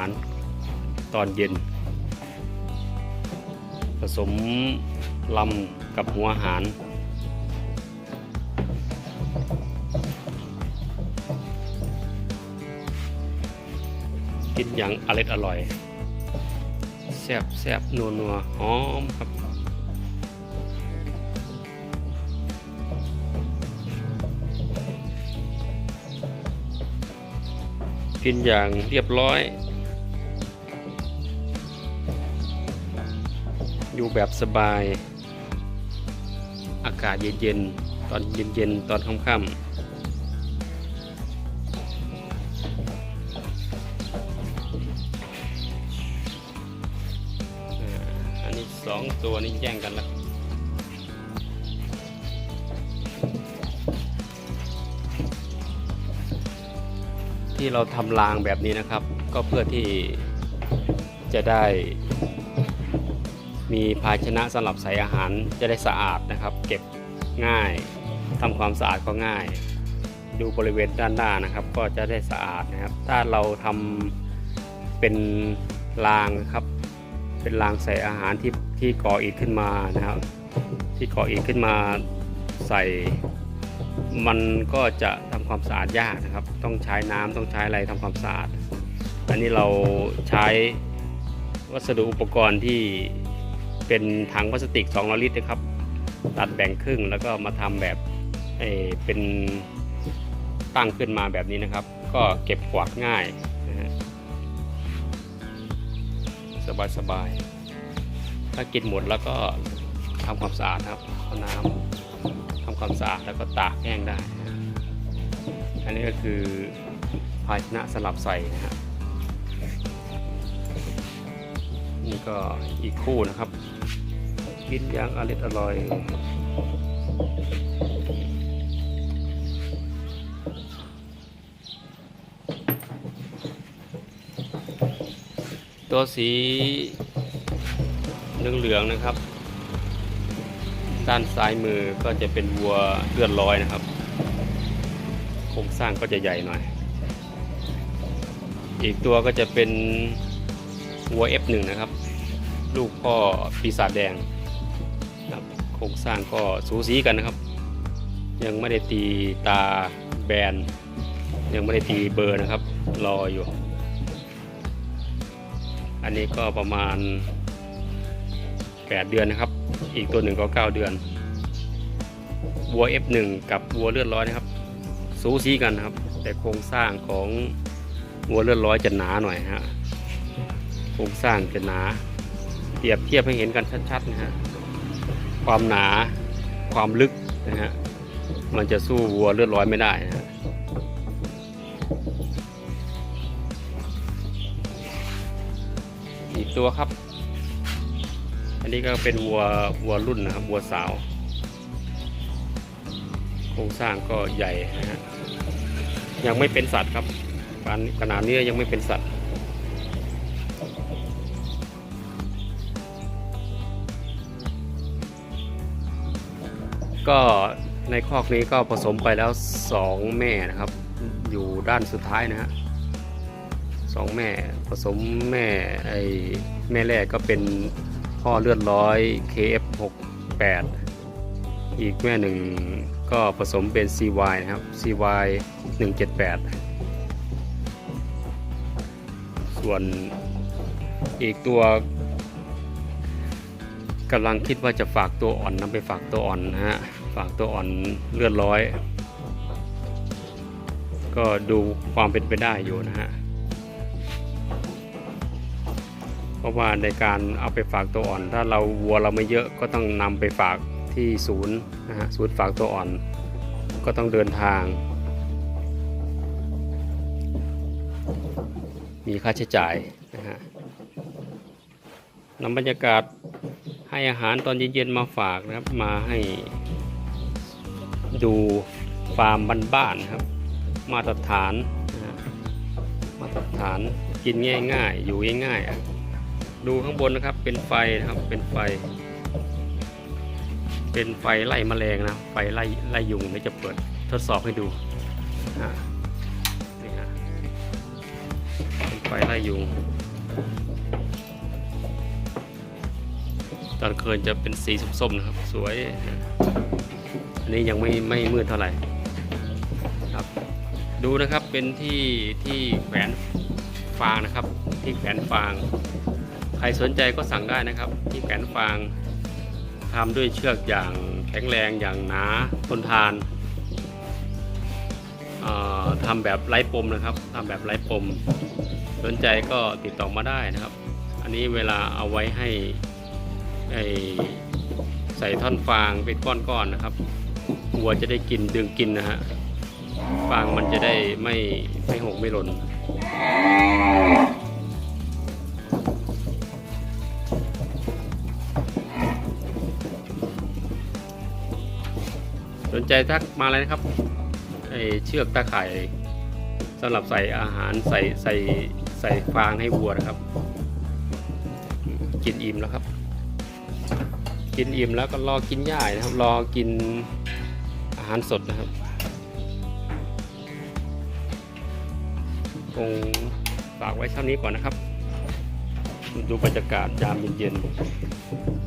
ารตอนเย็น ผสมลำกับหัวอาหารกินอย่างอร่อยอร่อยแซ่บแซ่บนัวนัวหอมครับกินอย่างเรียบร้อย อยู่แบบสบาย อากาศเย็นๆ ตอนเย็นๆ ตอนค่ำๆอันนี้สองตัวนี้แย่งกันแล้วที่เราทำรางแบบนี้นะครับ ก็เพื่อที่จะได้ มีภาชนะสำหรับใส่อาหารจะได้สะอาดนะครับ เก็บง่ายทำความสะอาดก็ง่าย ดูบริเวณด้านหน้านะครับ ก็จะได้สะอาดนะครับ ถ้าเราทำเป็นรางนะครับ เป็นรางใส่อาหารที่ที่ก่ออิฐขึ้นมานะครับ ที่ก่ออิฐขึ้นมาใส่มันก็จะทำความสะอาดยากนะครับ ต้องใช้น้ำต้องใช้อะไรทำความสะอาด อันนี้เราใช้วัสดุอุปกรณ์ที่ เป็นถังพลาสติก200ลิตรนะครับ ตัดแบ่งครึ่งแล้วก็มาทำแบบเเป็นตั้งขึ้นมาแบบนี้นะครับ ก็เก็บกวาดง่ายสบายสบายๆถ้ากินหมดแล้วก็ทำความสะอาดครับเอาน้ำทำความสะอาดแล้วก็ตากแห้งได้ อันนี้ก็คือภาชนะสลับใส่นะฮะ นี่ก็อีกคู่นะครับกินอย่างอร่อยอร่อยตัวสีเหลืองๆนะครับ ด้านซ้ายมือก็จะเป็นวัวเลือดร้อยนะครับโครงสร้างก็จะใหญ่หน่อย อีกตัวก็จะเป็น วัว F1 นะครับ ลูกพ่อปีศาจแดงครับโครงสร้างก็สูสีกันนะครับ ยังไม่ได้ตีตาแบน ยังไม่ได้ตีเบอร์นะครับ รออยู่ อันนี้ก็ประมาณ 8 เดือนนะครับ อีกตัวหนึ่งก็ 9 เดือน วัว F1 กับวัวเลือดร้อยนะครับ สูสีกันนะครับ แต่โครงสร้างของวัวเลือดร้อยจะหนาหน่อยฮะ ครงสร้างจะหนา เปรียบเทียบให้เห็นกันชัดๆนะฮะความหนาความลึกนะฮะมันจะสู้วัวเลือดร้อยไม่ได้นะฮะอีกตัวครับ อันนี้ก็เป็นวัววัวรุ่นนะครับวัวสาว โครงสร้างก็ใหญ่นะฮะยังไม่เป็นสัตว์ครับขนาดนี้ยังไม่เป็นสัตว์ ก็ในคอกนี้ก็ผสมไปแล้วสองแม่นะครับ อยู่ด้านสุดท้ายนะฮะสองแม่ผสมแม่ไอแม่แรกก็เป็นพ่อเลือดร้อย KF68 อีกแม่หนึ่งก็ผสมเป็น CY นะครับ CY 178 ส่วนอีกตัวกำลังคิดว่าจะฝากตัวอ่อนนำไปฝากตัวอ่อนนะฮะ ฝากตัวอ่อนเลือดร้อย ก็ดูความเป็นไปได้อยู่นะฮะ เพราะว่าในการเอาไปฝากตัวอ่อน ถ้าเราวัวเราไม่เยอะก็ต้องนำไปฝากที่ศูนย์นะฮะศูนย์ฝากตัวอ่อน ก็ต้องเดินทาง มีค่าใช้จ่ายนะฮะนำบรรยากาศให้อาหารตอนเย็นๆมาฝากนะครับ มาให้ ดูฟาร์มบ้านๆนครับ มาตรฐานมาตรฐานกินง่ายๆ อยู่ง่ายๆดูข้างบนนะครับเป็นไฟนะครับเป็นไฟ เป็นไฟไล่แมลงนะไฟไล่ไล่ยุงเดี๋ยวจะเปิดทดสอบให้ดูนี่ฮะเป็นไฟไฟไล่ยุงตอนคืนจะเป็นสีส้มๆนะครับ สวย อันนี้ยังไม่ไม่มืดเท่าไหร่ครับ ดูนะครับเป็นที่ที่แขวนฟางนะครับ ที่แขวนฟาง ใครสนใจก็สั่งได้นะครับ ที่แขวนฟางทำด้วยเชือกอย่างแข็งแรงอย่างหนาทนทานทำแบบไร้ปมนะครับทำแบบไร้ปม สนใจก็ติดต่อมาได้นะครับ อันนี้เวลาเอาไว้ให้ใส่ท่อนฟางเป็นก้อนๆนะครับ วัวจะได้กินดึงกินนะฮะฟางมันจะได้ไม่ไม่หกไม่หล่นสนใจทักมาเลยนะครับไอเชือกตาข่ายสำหรับใส่อาหารใส่ใส่ใส่ฟางให้วัวนะครับ กินอิ่มแล้วครับ กินอิ่มแล้วก็รอกินหญ้านะครับ รอกิน หารสดนะครับคงฝากไว้เท่านี้ก่อนนะครับ ดูบรรยากาศยามเย็นๆ